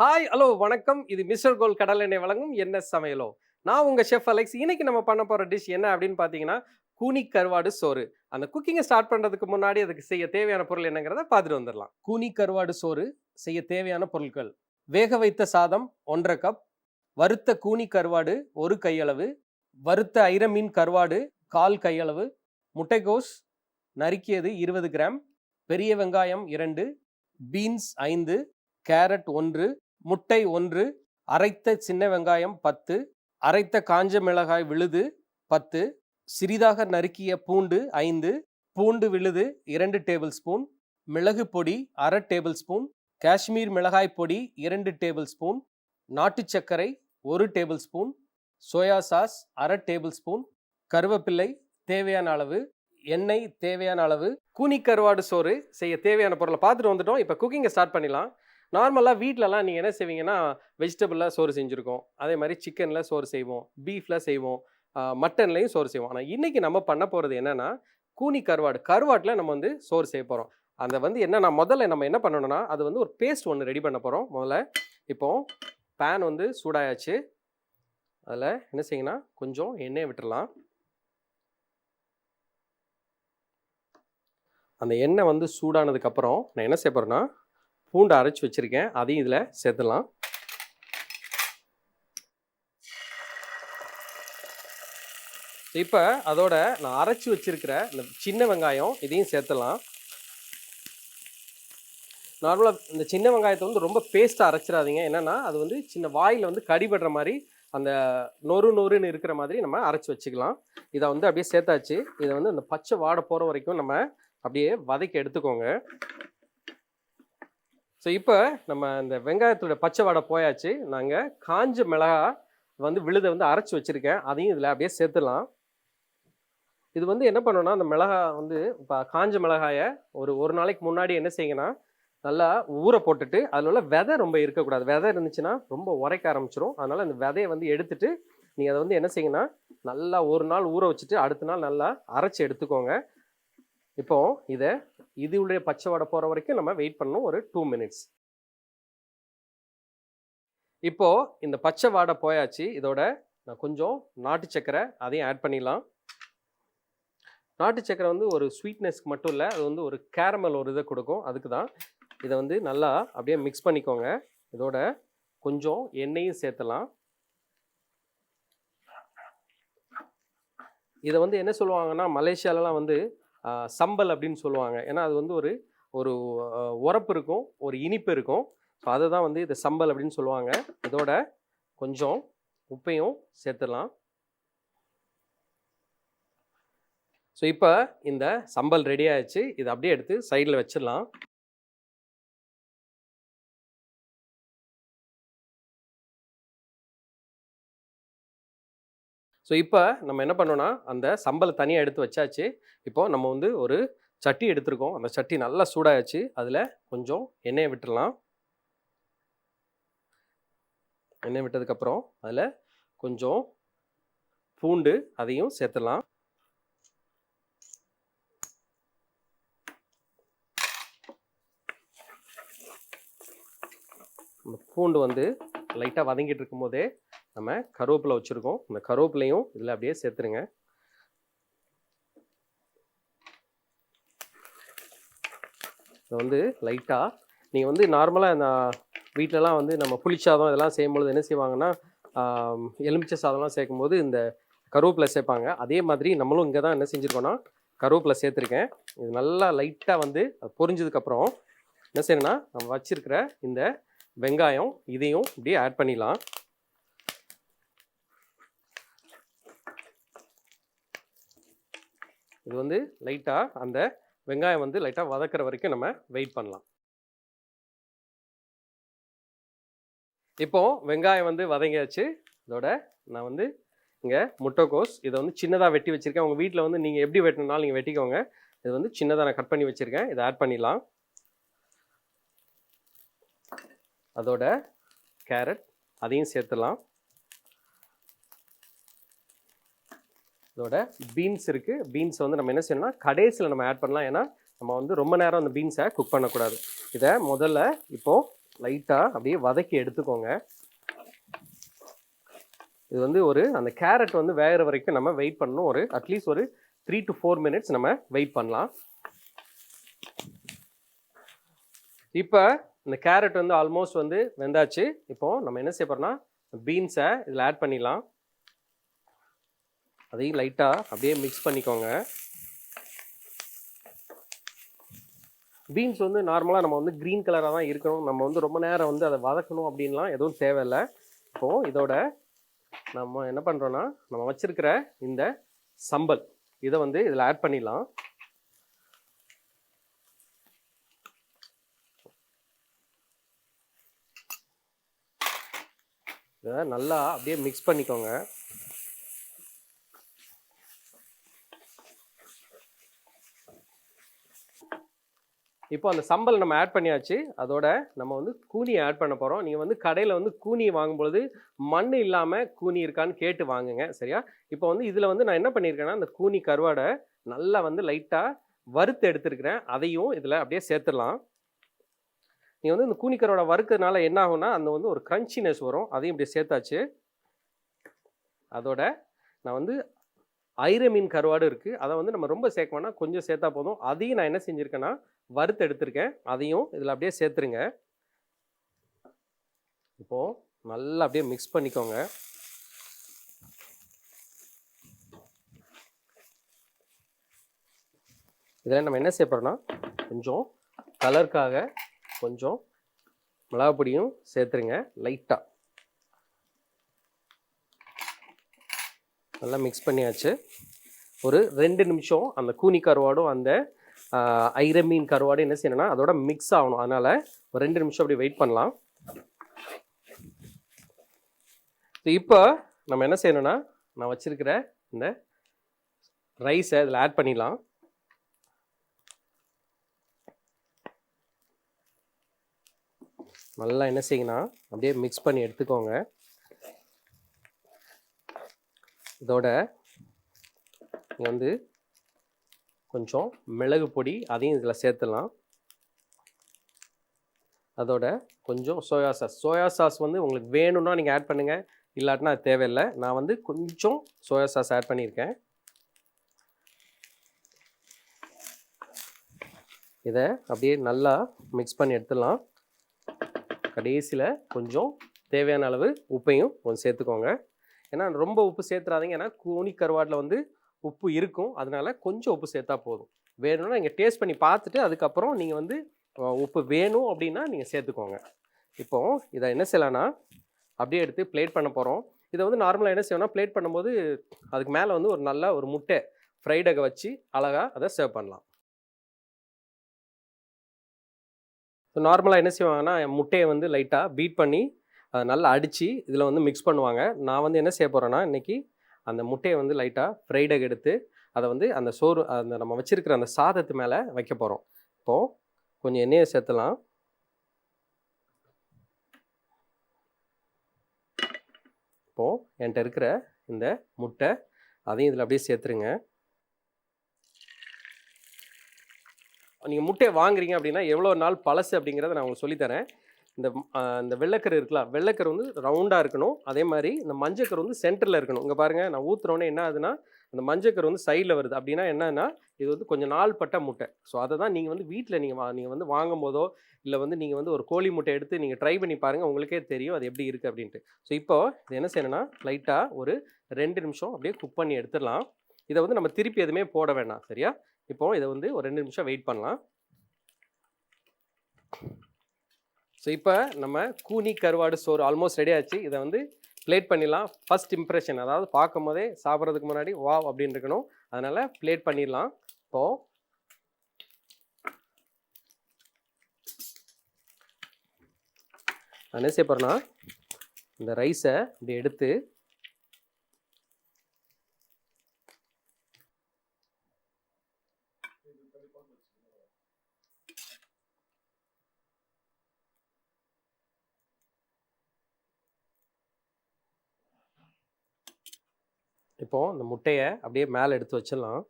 Hi hello வணக்கம். இது mister கோல் கடல் எண்ணெய் வழங்கும் என்ன சமையலோ? நான் உங்கள் ஷெஃப் அலெக்ஸ் இன்னைக்கு நம்ம பண்ண போகிற டிஷ் என்ன அப்படின்னு பார்த்தீங்கன்னா கூனி கருவாடு சோறு. அந்த குக்கிங்கை ஸ்டார்ட் பண்ணுறதுக்கு முன்னாடி அதுக்கு செய்ய தேவையான பொருள் என்னங்கிறத பார்த்துட்டு வந்துடலாம். கூனி கருவாடு சோறு செய்ய தேவையான பொருட்கள். வேக வைத்த சாதம் ஒன்றரை கப் வறுத்த கூனி கருவாடு ஒரு கையளவு. வறுத்த ஐரமீன் கருவாடு கால் கையளவு. முட்டைகோஸ் நறுக்கியது இருபது கிராம். பெரிய வெங்காயம் இரண்டு. பீன்ஸ் ஐந்து. கேரட் ஒன்று. முட்டை ஒன்று அரைத்த சின்ன வெங்காயம் பத்து அரைத்த காஞ்ச மிளகாய் விழுது பத்து சிறிதாக நறுக்கிய பூண்டு ஐந்து பூண்டு விழுது இரண்டு டேபிள் ஸ்பூன் மிளகு பொடி அரை டேபிள் ஸ்பூன் காஷ்மீர் மிளகாய் பொடி இரண்டு டேபிள் ஸ்பூன் நாட்டு சர்க்கரை ஒரு டேபிள் ஸ்பூன் சோயா சாஸ் அரை டேபிள் ஸ்பூன் கருவேப்பிள்ளை தேவையான அளவு எண்ணெய் தேவையான அளவு கூனி கருவாடு சோறு செய்ய தேவையான பொருளை பார்த்துட்டு வந்துட்டோம். இப்போ குக்கிங்கை ஸ்டார்ட் பண்ணிடலாம். நார்மலாக வீட்டிலலாம் நீங்கள் என்ன செய்வீங்கன்னா வெஜிடபிளில் சோறு செஞ்சுருக்கோம். அதே மாதிரி சிக்கனில் சோறு செய்வோம். பீஃபில் செய்வோம். மட்டன்லேயும் சோறு செய்வோம். ஆனால் இன்றைக்கி நம்ம பண்ண போகிறது என்னென்னா கூனி கருவாடு. கருவாட்டில் நம்ம வந்து சோறு செய்ய போகிறோம் அதை வந்து என்னென்னா முதல்ல நம்ம என்ன பண்ணணும்னா அது வந்து ஒரு பேஸ்ட் ஒன்று ரெடி பண்ண போகிறோம் முதல்ல இப்போ பேன் வந்து சூடாயாச்சு. அதில் என்ன செய்யுங்கன்னா கொஞ்சம் எண்ணெயை விட்டுடலாம் அந்த எண்ணெய் வந்து சூடானதுக்கப்புறம் நான் என்ன செய்ய போகிறேன்னா பூண்டு அரைச்சி வச்சுருக்கேன். அதையும் இதில் சேர்த்துடலாம். இப்போ அதோட நான் அரைச்சி வச்சிருக்கிற இந்த சின்ன வெங்காயம் இதையும் சேர்த்துடலாம். நார்மலாக இந்த சின்ன வெங்காயத்தை வந்து ரொம்ப பேஸ்ட்டாக அரைச்சிடாதீங்க. என்னென்னா அது வந்து சின்ன வாயில் வந்து கடிபடுற மாதிரி அந்த நொறு நொறுன்னு இருக்கிற மாதிரி நம்ம அரைச்சி வச்சுக்கலாம். இதை வந்து அப்படியே சேர்த்தாச்சு. இதை வந்து அந்த பச்சை வாடை போகிற வரைக்கும் நம்ம அப்படியே வதக்கி எடுத்துக்கோங்க. ஸோ இப்போ நம்ம இந்த வெங்காயத்தோட பச்சை வடை போயாச்சு. நாங்கள் காஞ்ச மிளகா வந்து விழுதை வந்து அரைச்சி வச்சுருக்கேன். அதையும் இதில் அப்படியே சேர்த்துடலாம். இது வந்து என்ன பண்ணணும்னா அந்த மிளகா வந்து இப்போ காஞ்ச மிளகாயை ஒரு ஒரு நாளைக்கு முன்னாடி என்ன செய்யுங்கன்னா நல்லா ஊற போட்டுட்டு அதில் உள்ள விதை ரொம்ப இருக்கக்கூடாது. விதை இருந்துச்சுன்னா ரொம்ப உரைக்க ஆரம்பிச்சிரும். அதனால் அந்த விதையை வந்து எடுத்துட்டு நீங்கள் அதை வந்து என்ன செய்யுங்கன்னா நல்லா ஒரு நாள் ஊற வச்சுட்டு அடுத்த நாள் நல்லா அரைச்சி எடுத்துக்கோங்க. இப்போ இதை இது உடைய பச்சை வடை போகிற வரைக்கும் நம்ம வெயிட் பண்ணணும் ஒரு டூ மினிட்ஸ் இப்போ இந்த பச்சை வாடை போயாச்சு. இதோட நான் கொஞ்சம் நாட்டு சக்கரை அதையும் ஆட் பண்ணிடலாம். நாட்டு சக்கரை வந்து ஒரு ஸ்வீட்னஸ்க்கு மட்டும் இல்லை அது வந்து ஒரு கேரமல் ஒரு இதை கொடுக்கும். அதுக்கு தான் இதை வந்து நல்லா அப்படியே மிக்ஸ் பண்ணிக்கோங்க. இதோட கொஞ்சம் எண்ணெயும் சேர்த்தலாம். இதை வந்து என்ன சொல்லுவாங்கன்னா மலேசியாலலாம் வந்து சம்பல் அப்படின்னு சொல்லுவாங்க. ஏன்னா அது வந்து ஒரு ஒரு உரப்பு இருக்கும் ஒரு இனிப்பு இருக்கும். ஸோ அதை தான் வந்து இது சம்பல் அப்படின்னு சொல்லுவாங்க. இதோட கொஞ்சம் உப்பையும் சேர்த்துடலாம். ஸோ இப்போ இந்த சம்பல் ரெடி ஆயிடுச்சு. இதை அப்படியே எடுத்து சைடில் வச்சிடலாம். ஸோ இப்போ நம்ம என்ன பண்ணோம்னா அந்த சம்பலை தனியாக எடுத்து வச்சாச்சு. இப்போது நம்ம வந்து ஒரு சட்டி எடுத்திருக்கோம். அந்த சட்டி நல்லா சூடாயாச்சு. அதில் கொஞ்சம் எண்ணெயை விட்டுடலாம் எண்ணெய் விட்டதுக்கப்புறம் அதில் கொஞ்சம் பூண்டு அதையும் சேர்த்துடலாம். இந்த பூண்டு வந்து லைட்டாக வதங்கிட்டு இருக்கும்போதே நம்ம கருவேப்பிலை வச்சுருக்கோம். இந்த கருவேப்பிலையும் இதில் அப்படியே சேர்த்துருங்க. இதை வந்து லைட்டாக நீங்கள் வந்து நார்மலாக இந்த வீட்டிலலாம் வந்து நம்ம புளிச்சாதம் இதெல்லாம் செய்யும்பொழுது என்ன செய்வாங்கன்னா எலுமிச்சை சாதம்லாம் சேர்க்கும்போது இந்த கருவேப்பிலை சேர்ப்பாங்க. அதே மாதிரி நம்மளும் இங்கே தான் என்ன செஞ்சுருக்கோன்னா கருவேப்பிலை சேர்த்துருக்கேன். இது நல்லா லைட்டாக வந்து பொரிஞ்சதுக்கப்புறம் என்ன செய்யணும்னா நம்ம வச்சுருக்கிற இந்த வெங்காயம் இதையும் இப்படியே ஆட் பண்ணிடலாம். இது வந்து லைட்டாக அந்த வெங்காயம் வந்து லைட்டாக வதக்கிற வரைக்கும் நம்ம வெயிட் பண்ணலாம். இப்போது வெங்காயம் வந்து வதங்கியாச்சு. இதோட நான் வந்து இங்கே முட்டைக்கோஸ் இதை வந்து சின்னதாக வெட்டி வச்சுருக்கேன். உங்கள் வீட்டில் வந்து நீங்கள் எப்படி வெட்டினாலும் நீங்கள் வெட்டிக்கோங்க. இது வந்து சின்னதாக நான் கட் பண்ணி வச்சுருக்கேன். இதை ஆட் பண்ணிடலாம். அதோட கேரட் அதையும் சேர்த்துடலாம். இதோட பீன்ஸ் இருக்குது பீன்ஸ் வந்து நம்ம என்ன செய்யணும்னா கடைசியில் நம்ம ஆட் பண்ணலாம். ஏன்னா நம்ம வந்து ரொம்ப நேரம் அந்த பீன்ஸை குக் பண்ணக்கூடாது. இதை முதல்ல இப்போது லைட்டாக அப்படியே வதக்கி எடுத்துக்கோங்க. இது வந்து ஒரு அந்த கேரட் வந்து வேகிற வரைக்கும் நம்ம வெயிட் பண்ணணும். ஒரு அட்லீஸ்ட் ஒரு த்ரீ டு ஃபோர் மினிட்ஸ் நம்ம வெயிட் பண்ணலாம். இப்போ இந்த கேரட் வந்து ஆல்மோஸ்ட் வந்து வெந்தாச்சு. இப்போது நம்ம என்ன செய்ய போகிறோம்னா பீன்ஸை இதில் ஆட் பண்ணிடலாம். அதையும் லைட்டாக அப்படியே மிக்ஸ் பண்ணிக்கோங்க. பீன்ஸ் வந்து நார்மலாக நம்ம வந்து க்ரீன் கலராக தான் இருக்கணும். நம்ம வந்து ரொம்ப நேரம் வந்து அதை வதக்கணும் அப்படின்லாம் எதுவும் தேவையில்லை. இப்போது இதோட நம்ம என்ன பண்ணுறோன்னா நம்ம வச்சுருக்கிற இந்த சம்பல் இதை வந்து இதில் ஆட் பண்ணிடலாம். இதை நல்லா அப்படியே மிக்ஸ் பண்ணிக்கோங்க. இப்போ அந்த சம்பல் நம்ம ஆட் பண்ணியாச்சு. அதோட நம்ம வந்து கூனியை ஆட் பண்ண போகிறோம் நீங்கள் வந்து கடையில் வந்து கூனி வாங்கும்பொழுது மண் இல்லாமல் கூனி இருக்கான்னு கேட்டு வாங்குங்க சரியா? இப்போ வந்து இதில் வந்து நான் என்ன பண்ணியிருக்கேன்னா அந்த கூனி கருவாடை நல்லா வந்து லைட்டாக வறுத்து எடுத்துருக்கிறேன். அதையும் இதில் அப்படியே சேர்த்துடலாம். நீங்கள் வந்து இந்த கூனி கருவாடை வறுக்கிறதுனால என்ன ஆகும்னா அந்த வந்து ஒரு க்ரன்ச்சினஸ் வரும். அதையும் இப்படி சேர்த்தாச்சு. அதோட நான் வந்து ஐரமீன் கருவாடு இருக்குது அதை வந்து நம்ம ரொம்ப சேர்க்கணும்னா கொஞ்சம் சேர்த்தா போதும். அதையும் நான் என்ன செஞ்சுருக்கேன்னா வறுத்து எடுத்திருக்கேன். அதையும் இதில் அப்படியே சேர்த்துருங்க. இப்போது நல்லா அப்படியே மிக்ஸ் பண்ணிக்கோங்க. இதில் நம்ம என்ன செய்ய கொஞ்சம் கலருக்காக கொஞ்சம் மிளகா பொடியும் சேர்த்துருங்க லைட்டாக நல்லா மிக்ஸ் பண்ணியாச்சு. ஒரு ரெண்டு நிமிஷம் அந்த கூனி கருவாடும் அந்த ஆஹ், மீன் கருவாடு என்ன செய்யணும்னா அதோட மிக்ஸ் ஆகணும். அதனால் ஒரு ரெண்டு நிமிஷம் அப்படி வெயிட் பண்ணலாம். இப்போ நம்ம என்ன செய்யணும்னா நான் வச்சிருக்கிற இந்த ரைஸை இதில் ஆட் பண்ணிடலாம். நல்லா என்ன செய்யணும் அப்படியே மிக்ஸ் பண்ணி எடுத்துக்கோங்க. இதோட வந்து கொஞ்சம் மிளகு பொடி அதையும் இதில் சேர்த்துடலாம். அதோட கொஞ்சம் சோயா சாஸ் சோயா சாஸ் வந்து உங்களுக்கு வேணும்னா நீங்கள் ஆட் பண்ணுங்கள் இல்லாட்டினா அது தேவையில்லை. நான் வந்து கொஞ்சம் சோயா சாஸ் ஆட் பண்ணியிருக்கேன். இதை அப்படியே நல்லா மிக்ஸ் பண்ணி எடுத்துடலாம். கடைசியில் கொஞ்சம் தேவையான அளவு உப்பையும் கொஞ்சம் சேர்த்துக்கோங்க. ஏன்னா ரொம்ப உப்பு சேர்த்துறாதீங்க. ஏன்னா கூனி கருவாட்டில் வந்து உப்பு இருக்கும். அதனால் கொஞ்சம் உப்பு சேர்த்தா போதும். வேணும்னா நீங்கள் டேஸ்ட் பண்ணி பார்த்துட்டு அதுக்கப்புறம் நீங்கள் வந்து உப்பு வேணும் அப்படின்னா நீங்கள் சேர்த்துக்கோங்க. இப்போ இதை என்ன செய்யலான்னா அப்படியே எடுத்து பிளேட் பண்ண போகிறோம் இதை வந்து நார்மலாக என்ன செய்வோம்னா பிளேட் பண்ணும்போது அதுக்கு மேலே வந்து ஒரு நல்ல ஒரு முட்டை ஃப்ரைடக வச்சு அழகாக அதை சர்வ் பண்ணலாம். ஸோ நார்மலாக என்ன செய்வாங்கன்னா முட்டையை வந்து லைட்டாக பீட் பண்ணி அதை நல்லா அடித்து இதில் வந்து மிக்ஸ் பண்ணுவாங்க. நான் வந்து என்ன செய்ய போகிறேன்னா இன்றைக்கி அந்த முட்டையை வந்து லைட்டாக ஃப்ரைடாக எடுத்து அதை வந்து அந்த சோறு அந்த நம்ம வச்சுருக்கிற அந்த சாதத்து மேலே வைக்க போகிறோம் இப்போது கொஞ்சம் எண்ணெயை சேர்த்தலாம். இப்போது என்கிட்ட இருக்கிற இந்த முட்டை அதையும் இதில் அப்படியே சேர்த்துருங்க. நீங்கள் முட்டையை வாங்குறீங்க அப்படின்னா எவ்வளோ நாள் பழசு அப்படிங்கிறத நான் உங்களுக்கு சொல்லித்தரேன். இந்த இந்த வெள்ளைக்கரு இருக்குல்ல வெள்ளைக்கரு வந்து ரவுண்டாக இருக்கணும். அதே மாதிரி இந்த மஞ்சக்கரு வந்து சென்டரில் இருக்கணும். இங்கே பாருங்கள் நான் ஊற்றுறோன்னே என்ன ஆகுதுன்னா அந்த மஞ்சக்கரு வந்து சைடில் வருது. அப்படின்னா என்னன்னா இது வந்து கொஞ்சம் நாள் பட்ட முட்டை. ஸோ அதை தான் நீங்கள் வந்து வீட்டில் நீங்கள் வா நீங்கள் வந்து வாங்கும் போதோ இல்லை வந்து நீங்கள் வந்து ஒரு கோழி முட்டை எடுத்து நீங்கள் ட்ரை பண்ணி பாருங்கள் உங்களுக்கே தெரியும் அது எப்படி இருக்குது அப்படின்ட்டு. ஸோ இப்போ இது என்ன செய்யணும்னா லைட்டாக ஒரு ரெண்டு நிமிஷம் அப்படியே குக் பண்ணி எடுத்துடலாம். இதை வந்து நம்ம திருப்பி எதுவுமே போட வேண்டாம் சரியா? இப்போ இதை வந்து ஒரு ரெண்டு நிமிஷம் வெயிட் பண்ணலாம். ஸோ இப்போ நம்ம கூனி கருவாடு சோறு ஆல்மோஸ்ட் ரெடி ஆச்சு. இதை வந்து பிளேட் பண்ணிடலாம். ஃபஸ்ட் இம்ப்ரெஷன் அதாவது பார்க்கும் போதே சாப்பிட்றதுக்கு முன்னாடி வாவ் அப்படின்னு இருக்கணும். அதனால் பிளேட் பண்ணிடலாம். இப்போது நான் என்ன செய்ய போகிறேன்னா இந்த ரைஸை இப்படி எடுத்து இப்போது இந்த முட்டையை அப்படியே மேலே எடுத்து வச்சிடலாம்.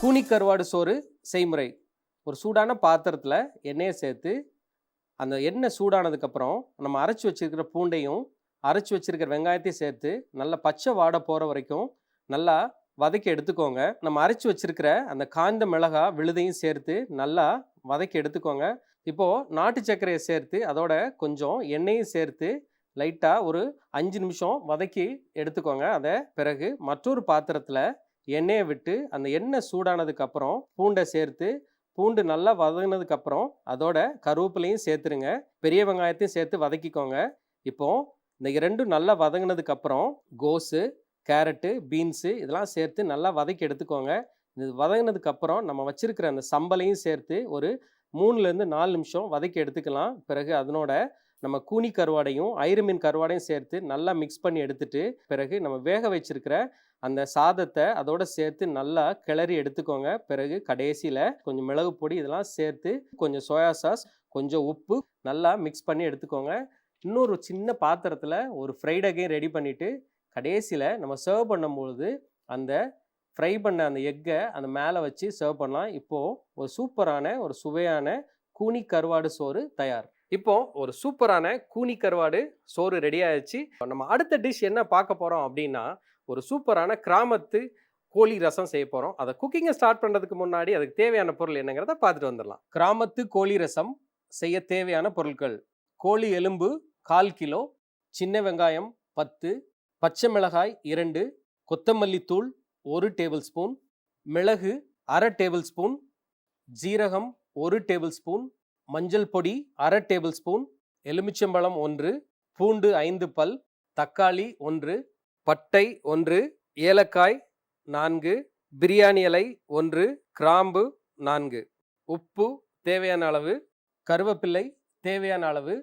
கூனி கருவாடு சோறு செய்முறை. ஒரு சூடான பாத்திரத்தில் எண்ணெயை சேர்த்து அந்த எண்ணெய் சூடானதுக்கப்புறம் நம்ம அரைச்சி வச்சுருக்கிற பூண்டையும் அரைச்சி வச்சுருக்கிற வெங்காயத்தையும் சேர்த்து நல்லா பச்சை வாட போகிற வரைக்கும் நல்லா வதக்கி எடுத்துக்கோங்க. நம்ம அரைச்சி வச்சிருக்கிற அந்த காய்ந்த மிளகா விழுதையும் சேர்த்து நல்லா வதக்கி எடுத்துக்கோங்க. இப்போது நாட்டு சர்க்கரையை சேர்த்து அதோட கொஞ்சம் எண்ணெயும் சேர்த்து லைட்டாக ஒரு அஞ்சு நிமிஷம் வதக்கி எடுத்துக்கோங்க. அதை பிறகு மற்றொரு பாத்திரத்தில் எண்ணெயை விட்டு அந்த எண்ணெய் சூடானதுக்கப்புறம் பூண்டை சேர்த்து பூண்டு நல்லா வதங்கினதுக்கப்புறம் அதோட கருவேப்பிலையும் சேர்த்துருங்க. பெரிய வெங்காயத்தையும் சேர்த்து வதக்கிக்கோங்க. இப்போது இந்த இரண்டும் நல்லா வதங்கினதுக்கப்புறம் கோஸு கேரட்டு பீன்ஸு இதெல்லாம் சேர்த்து நல்லா வதக்கி எடுத்துக்கோங்க. இது வதங்கினதுக்கப்புறம் நம்ம வச்சுருக்கிற அந்த சம்பளையும் சேர்த்து ஒரு மூணுலேருந்து நாலு நிமிஷம் வதக்கி எடுத்துக்கலாம். பிறகு அதனோட நம்ம கூனி கருவாடையும் ஐரமீன் கருவாடையும் சேர்த்து நல்லா மிக்ஸ் பண்ணி எடுத்துட்டு பிறகு நம்ம வேக வச்சிருக்கிற அந்த சாதத்தை அதோட சேர்த்து நல்லா கிளறி எடுத்துக்கோங்க. பிறகு கடைசியில் கொஞ்சம் மிளகு பொடி இதெல்லாம் சேர்த்து கொஞ்சம் சோயா சாஸ் கொஞ்சம் உப்பு நல்லா மிக்ஸ் பண்ணி எடுத்துக்கோங்க. இன்னொரு சின்ன பாத்திரத்தில் ஒரு ஃப்ரைட் ரெடி பண்ணிவிட்டு கடைசியில் நம்ம சர்வ் பண்ணும்பொழுது அந்த ஃப்ரை பண்ண அந்த எக்கை அந்த மேலே வச்சு சர்வ் பண்ணலாம். இப்போது ஒரு சூப்பரான ஒரு சுவையான கூனி கருவாடு சோறு தயார். இப்போ ஒரு சூப்பரான கூனி கருவாடு சோறு ரெடி ஆயிடுச்சு நம்ம அடுத்த டிஷ் என்ன பார்க்க போகிறோம் அப்படின்னா ஒரு சூப்பரான கிராமத்து கோழி ரசம் செய்ய போகிறோம் அதை குக்கிங்கை ஸ்டார்ட் பண்ணுறதுக்கு முன்னாடி அதுக்கு தேவையான பொருள் என்னங்கிறத பார்த்துட்டு வந்துடலாம். கிராமத்து கோழி ரசம் செய்ய தேவையான பொருட்கள். கோழி எலும்பு கால் கிலோ சின்ன வெங்காயம் பத்து பச்சை மிளகாய் இரண்டு கொத்தமல்லி தூள் ஒரு டேபிள் ஸ்பூன் மிளகு அரை டேபிள் ஸ்பூன் ஜீரகம் ஒரு டேபிள் ஸ்பூன் மஞ்சள் பொடி அரை டேபிள் ஸ்பூன் எலுமிச்சம்பழம் ஒன்று பூண்டு ஐந்து பல் தக்காளி ஒன்று பட்டை ஒன்று ஏலக்காய் நான்கு பிரியாணி இலை ஒன்று கிராம்பு நான்கு. உப்பு தேவையான அளவு கருவேப்பிள்ளை தேவையான அளவு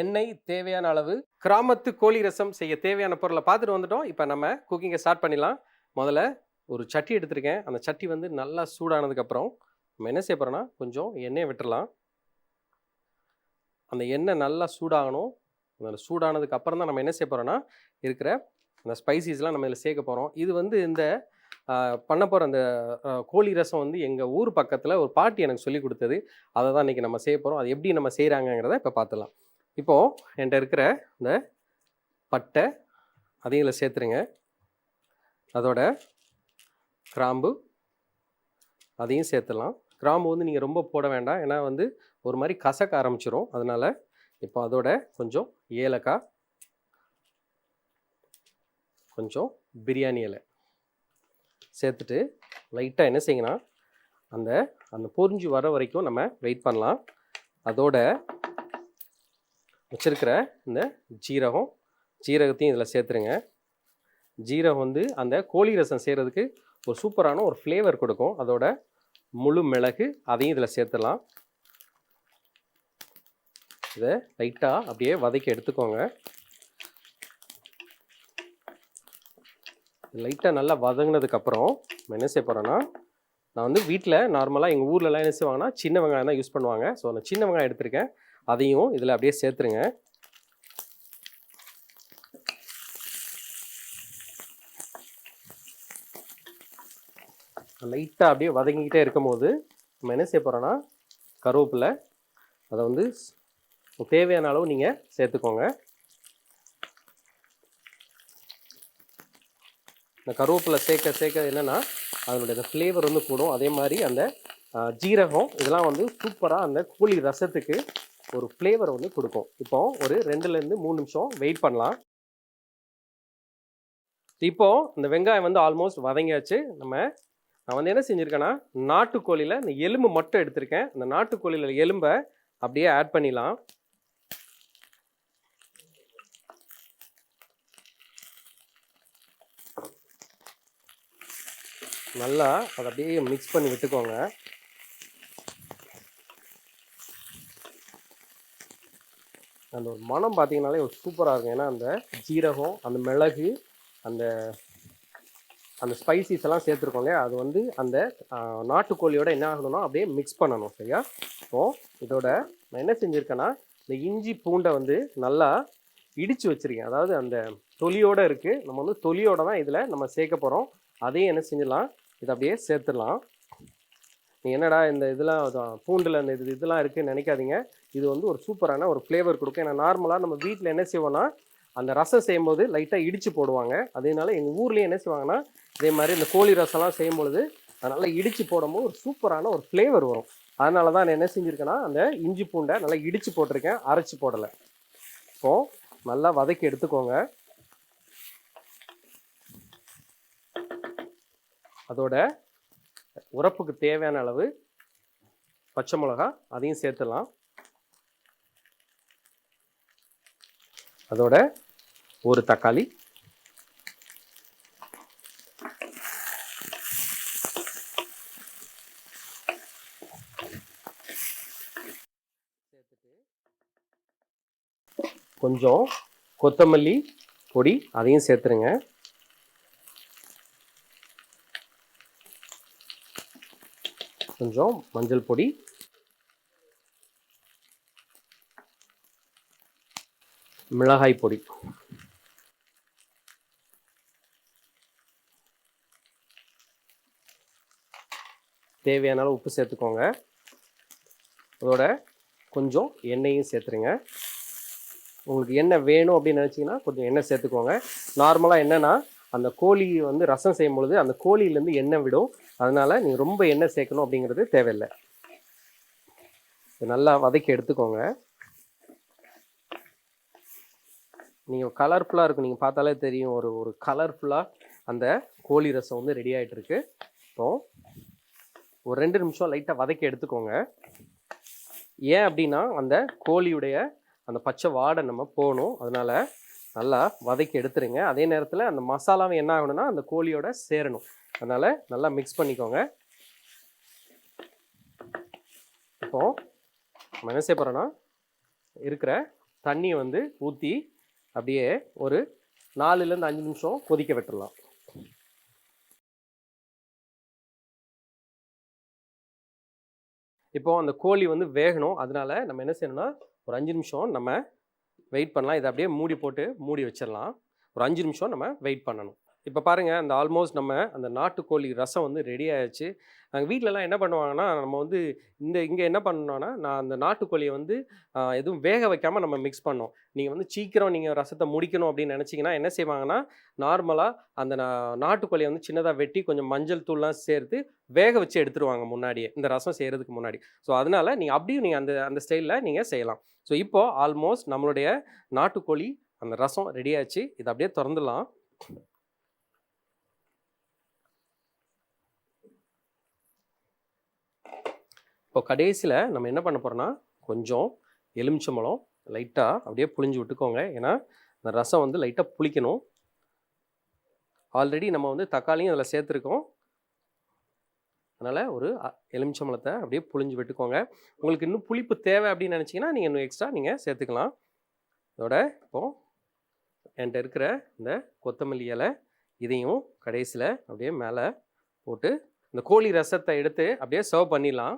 எண்ணெய் தேவையான அளவு கிராமத்து கோழி ரசம் செய்ய தேவையான பொருளை பார்த்துட்டு வந்துட்டோம். இப்போ நம்ம குக்கிங்கை ஸ்டார்ட் பண்ணிடலாம். முதல்ல ஒரு சட்டி எடுத்திருக்கேன். அந்த சட்டி வந்து நல்லா சூடானதுக்கப்புறம் நம்ம என்ன செய்ய போகிறோன்னா கொஞ்சம் எண்ணெயை விட்டுறலாம் அந்த எண்ணெய் நல்லா சூடாகணும். அந்த சூடானதுக்கு அப்புறம் தான் நம்ம என்ன செய்ய போகிறோன்னா இருக்கிற அந்த ஸ்பைசிஸ்லாம் நம்ம இதில் சேர்க்க போகிறோம் இது வந்து இந்த பண்ண போகிற அந்த கோழி ரசம் வந்து எங்கள் ஊர் பக்கத்தில் ஒரு பாட்டி எனக்கு சொல்லி கொடுத்தது. அதை தான் இன்றைக்கி நம்ம செய்ய போகிறோம் அது எப்படி நம்ம செய்கிறாங்கங்கிறத இப்போ பார்த்துலாம் இப்போது என்கிட்ட இருக்கிற இந்த பட்டை அதையும் இதில் சேர்த்துருங்க. அதோட கிராம்பு அதையும் சேர்த்துடலாம். கிராம்பு வந்து நீங்கள் ரொம்ப போட வேண்டாம். ஏன்னா வந்து ஒரு மாதிரி கசக்க ஆரம்பிச்சிரும். அதனால் இப்போ அதோட கொஞ்சம் ஏலக்காய் கொஞ்சம் பிரியாணி இலை சேர்த்துட்டு லைட்டாக என்ன செய்யுங்கன்னா அந்த அந்த பொரிஞ்சு வர வரைக்கும் நம்ம வெயிட் பண்ணலாம். அதோட வச்சுருக்கிற இந்த ஜீரகம் ஜீரகத்தையும் இதில் சேர்த்துருங்க. ஜீரகம் வந்து அந்த கோழி ரசம் செய்கிறதுக்கு ஒரு சூப்பரான ஒரு ஃப்ளேவர் கொடுக்கும். அதோட முழு மிளகு அதையும் இதில் சேர்த்துடலாம். இதை லைட்டாக அப்படியே வதக்கி எடுத்துக்கோங்க. லைட்டாக நல்லா வதங்கினதுக்கப்புறம் நம்ம என்ன செய்ய போகிறோன்னா நான் வந்து வீட்டில் நார்மலாக எங்கள் ஊர்லலாம் என்ன செய்வாங்கன்னா சின்ன வெங்காயம் தான் யூஸ் பண்ணுவாங்க. ஸோ நான் சின்ன வெங்காயம் எடுத்திருக்கேன். அதையும் இதில் அப்படியே சேர்த்துருங்க. லைட்டாக அப்படியே வதங்கிக்கிட்டே இருக்கும்போது நம்ம என்ன செய்ய போகிறோன்னா கருவேப்பிலை அதை வந்து தேவையான அளவு நீங்கள் சேர்த்துக்கோங்க. இந்த கருவேப்பிலை சேர்க்க சேர்க்க என்னென்னா அதனுடைய அந்த ஃப்ளேவர் வந்து கூடும். அதே மாதிரி அந்த ஜீரகம் இதெல்லாம் வந்து சூப்பராக அந்த கோழி ரசத்துக்கு ஒரு ஃப்ளேவர் வந்து கொடுக்கும். இப்போ ஒரு ரெண்டுலேருந்து மூணு நிமிஷம் வெயிட் பண்ணலாம். இப்போ இந்த வெங்காயம் வந்து ஆல்மோஸ்ட் வதங்கியாச்சு. நம்ம நான் வந்து என்ன செஞ்சுருக்கேன்னா நாட்டுக்கோழியில் இந்த எலும்பு மட்டும் எடுத்திருக்கேன். அந்த நாட்டுக்கோழியில் எலும்பை அப்படியே ஆட் பண்ணிடலாம். நல்லா அதை அப்படியே மிக்ஸ் பண்ணி விட்டுக்கோங்க. அந்த ஒரு மனம் பார்த்தீங்கனாலே ஒரு சூப்பராக இருக்கும். ஏன்னா அந்த ஜீரகம் அந்த மிளகு அந்த அந்த ஸ்பைசிஸ் எல்லாம் சேர்த்துருக்கோங்க அது வந்து அந்த நாட்டுக்கோழியோட என்ன ஆகணும்னா அப்படியே மிக்ஸ் பண்ணணும் சரியா? இப்போ இதோட நான் என்ன செஞ்சுருக்கேன்னா இந்த இஞ்சி பூண்டை வந்து நல்லா இடித்து வச்சுருக்கேன். அதாவது அந்த தொலியோட இருக்குது நம்ம வந்து தொலியோட தான் இதில் நம்ம சேர்க்க போகிறோம் அதையும் என்ன செஞ்சிடலாம் இதை அப்படியே சேர்த்துடலாம். நீ என்னடா இந்த இதெல்லாம் பூண்டில் இந்த இது இதெல்லாம் இருக்குதுன்னு நினைக்காதீங்க. இது வந்து ஒரு சூப்பரான ஒரு ஃப்ளேவர் கொடுக்கும். ஏன்னா நார்மலாக நம்ம வீட்டில் என்ன செய்வோம்னா அந்த ரசம் செய்யும்போது லைட்டாக இடித்து போடுவாங்க. அதனால எங்கள் ஊர்லேயே என்ன செய்வாங்கன்னா இதே மாதிரி இந்த கோழி ரசம்லாம் செய்யும்பொழுது அதனால் இடித்து போடும்போது ஒரு சூப்பரான ஒரு ஃப்ளேவர் வரும். அதனால தான் நான் என்ன செஞ்சுருக்கேன்னா அந்த இஞ்சி பூண்டை நல்லா இடித்து போட்டிருக்கேன் அரைச்சி போடலை. இப்போது நல்லா வதக்கி எடுத்துக்கோங்க. அதோட உரப்புக்கு தேவையான அளவு பச்சை மிளகா அதையும் சேர்த்துடலாம். அதோட ஒரு தக்காளி. கொஞ்சம் கொத்தமல்லி பொடி அதையும் சேர்த்துருங்க. கொஞ்சம் மஞ்சள் பொடி மிளகாய் பொடி. தேவையான அளவு உப்பு சேர்த்துக்கோங்க. அதோட கொஞ்சம் எண்ணெயும் சேர்த்துருங்க. உங்களுக்கு எண்ணெய் வேணும் அப்படின்னு நினச்சிங்கன்னா கொஞ்சம் எண்ணெய் சேர்த்துக்கோங்க. நார்மலாக என்னென்னா அந்த கோழி வந்து ரசம் செய்யும் பொழுது அந்த கோழியிலேருந்து எண்ணெய் விடும். அதனால் நீங்கள் ரொம்ப எண்ணெய் சேர்க்கணும் அப்படிங்கிறது தேவையில்லை. நல்லா வதக்கி எடுத்துக்கோங்க. நீங்கள் கலர்ஃபுல்லாக இருக்கும். நீங்கள் பார்த்தாலே தெரியும். ஒரு ஒரு கலர்ஃபுல்லாக அந்த கோழி ரசம் வந்து ரெடி ஆகிட்டு இருக்கு. இப்போ ஒரு ரெண்டு நிமிஷம் லைட்டாக வதக்கி எடுத்துக்கோங்க. ஏன் அப்படின்னா அந்த கோழியுடைய அந்த பச்சை வாடை நம்ம போகணும் அதனால் நல்லா வதக்கி எடுத்துருங்க. அதே நேரத்தில் அந்த மசாலாவும் என்ன ஆகணும்னா அந்த கோழியோட சேரணும். அதனால் நல்லா மிக்ஸ் பண்ணிக்கோங்க. இப்போ நம்ம என்ன செய்ய போகிறோன்னா இருக்கிற தண்ணியை வந்து ஊற்றி அப்படியே ஒரு நாலுலேருந்து அஞ்சு நிமிஷம் கொதிக்க விட்டுடலாம் இப்போ அந்த கோழி வந்து வேகணும். அதனால நம்ம என்ன செய்யணும்னா ஒரு அஞ்சு நிமிஷம் நம்ம வெயிட் பண்ணலாம். இதை அப்படியே மூடி போட்டு மூடி வச்சிடலாம். ஒரு அஞ்சு நிமிஷம் நம்ம வெயிட் பண்ணணும். இப்போ பாருங்கள் அந்த ஆல்மோஸ்ட் நம்ம அந்த நாட்டுக்கோழி ரசம் வந்து ரெடி ஆயிடுச்சு. நாங்கள் வீட்டிலலாம் என்ன பண்ணுவாங்கன்னா நம்ம வந்து இந்த இங்கே என்ன பண்ணோன்னா நான் அந்த நாட்டுக்கோழியை வந்து எதுவும் வேக வைக்காமல் நம்ம மிக்ஸ் பண்ணோம் நீங்கள் வந்து சீக்கிரம் நீங்கள் ரசத்தை முடிக்கணும் அப்படின்னு நினச்சிங்கன்னா என்ன செய்வாங்கன்னா நார்மலாக அந்த நாட்டுக்கோழியை வந்து சின்னதாக வெட்டி கொஞ்சம் மஞ்சள் தூள்லாம் சேர்த்து வேக வச்சு எடுத்துருவாங்க முன்னாடியே இந்த ரசம் செய்கிறதுக்கு முன்னாடி. ஸோ அதனால நீங்கள் அப்படியும் நீங்கள் அந்த அந்த ஸ்டைலில் நீங்கள் செய்யலாம். ஸோ இப்போது ஆல்மோஸ்ட் நம்மளுடைய நாட்டுக்கோழி அந்த ரசம் ரெடி ஆச்சு இதை அப்படியே திறந்துடலாம். இப்போ கடைசியில் நம்ம என்ன பண்ண போகிறோன்னா கொஞ்சம் எலுமிச்சம்பழம் லைட்டாக அப்படியே புளிஞ்சு விட்டுக்கோங்க. ஏன்னா அந்த ரசம் வந்து லைட்டாக புளிக்கணும். ஆல்ரெடி நம்ம வந்து தக்காளியும் அதில் சேர்த்துருக்கோம். அதனால் ஒரு எலுமிச்சம்பழத்தை அப்படியே புளிஞ்சு விட்டுக்கோங்க. உங்களுக்கு இன்னும் புளிப்பு தேவை அப்படின்னு நினச்சிங்கன்னா நீங்கள் இன்னும் எக்ஸ்ட்ரா நீங்கள் சேர்த்துக்கலாம். இதோட இப்போது என்கிட்ட இருக்கிற இந்த கொத்தமல்லி இலை இதையும் கடைசியில் அப்படியே மேலே போட்டு இந்த கோழி ரசத்தை எடுத்து அப்படியே சர்வ் பண்ணிடலாம்.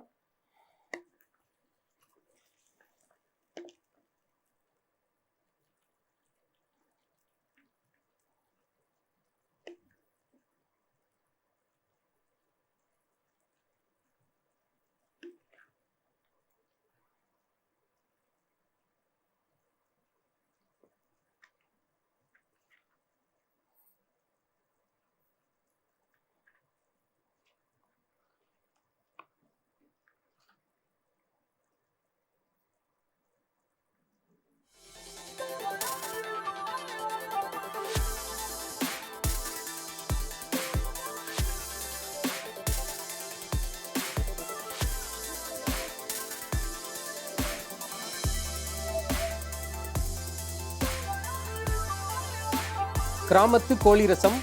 கிராமத்து கோழி ரசம்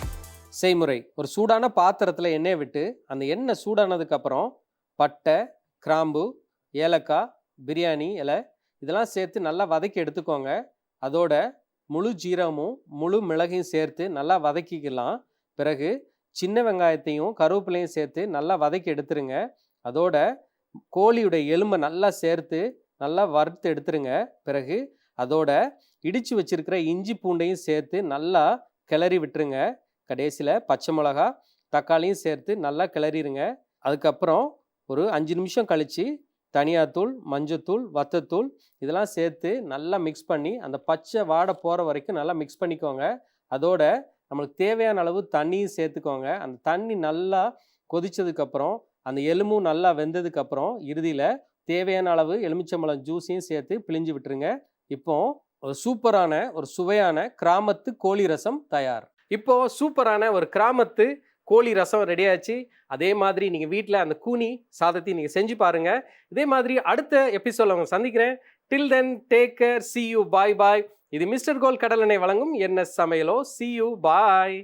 செய்முறை. ஒரு சூடான பாத்திரத்தில் எண்ணெய் விட்டு அந்த எண்ணெய் சூடானதுக்கப்புறம் பட்டை கிராம்பு ஏலக்காய் பிரியாணி இலை இதெல்லாம் சேர்த்து நல்லா வதக்கி எடுத்துக்கோங்க. அதோட முழு ஜீரமும் முழு மிளகையும் சேர்த்து நல்லா வதக்கிக்கலாம். பிறகு சின்ன வெங்காயத்தையும் கருவேப்பிலையும் சேர்த்து நல்லா வதக்கி எடுத்துருங்க. அதோட கோழியுடைய எலும்பை நல்லா சேர்த்து நல்லா வறுத்து எடுத்துருங்க. பிறகு அதோட இடித்து வச்சிருக்கிற இஞ்சி பூண்டையும் சேர்த்து நல்லா கிளறி விட்டுருங்க. கடைசியில் பச்சை மிளகா தக்காளியும் சேர்த்து நல்லா கிளறிடுங்க அதுக்கப்புறம் ஒரு அஞ்சு நிமிஷம் கழித்து தனியாத்தூள் மஞ்சத்தூள் வத்தத்தூள் இதெல்லாம் சேர்த்து நல்லா மிக்ஸ் பண்ணி அந்த பச்சை வாடை போகிற வரைக்கும் நல்லா மிக்ஸ் பண்ணிக்கோங்க. அதோட நம்மளுக்கு தேவையான அளவு தண்ணியும் சேர்த்துக்கோங்க. அந்த தண்ணி நல்லா கொதித்ததுக்கப்புறம் அந்த எலும்பும் நல்லா வெந்ததுக்கப்புறம் இறுதியில் தேவையான அளவு எலுமிச்சம்பழம் ஜூஸையும் சேர்த்து பிழிஞ்சு விட்டுருங்க. இப்போது ஒரு சூப்பரான ஒரு சுவையான கிராமத்து கோழி ரசம் தயார். இப்போ சூப்பரான ஒரு கிராமத்து கோழி ரசம் ரெடி ஆச்சு. அதே மாதிரி நீங்கள் வீட்டில் அந்த கூனி சாதத்தை நீங்கள் செஞ்சு பாருங்கள் இதே மாதிரி அடுத்த எபிசோட அவங்க சந்திக்கிறேன். Till then take care see you bye bye இது மிஸ்டர் கோல் கடலெண்ணெய் வழங்கும் என்ன சமையலோ. C you bye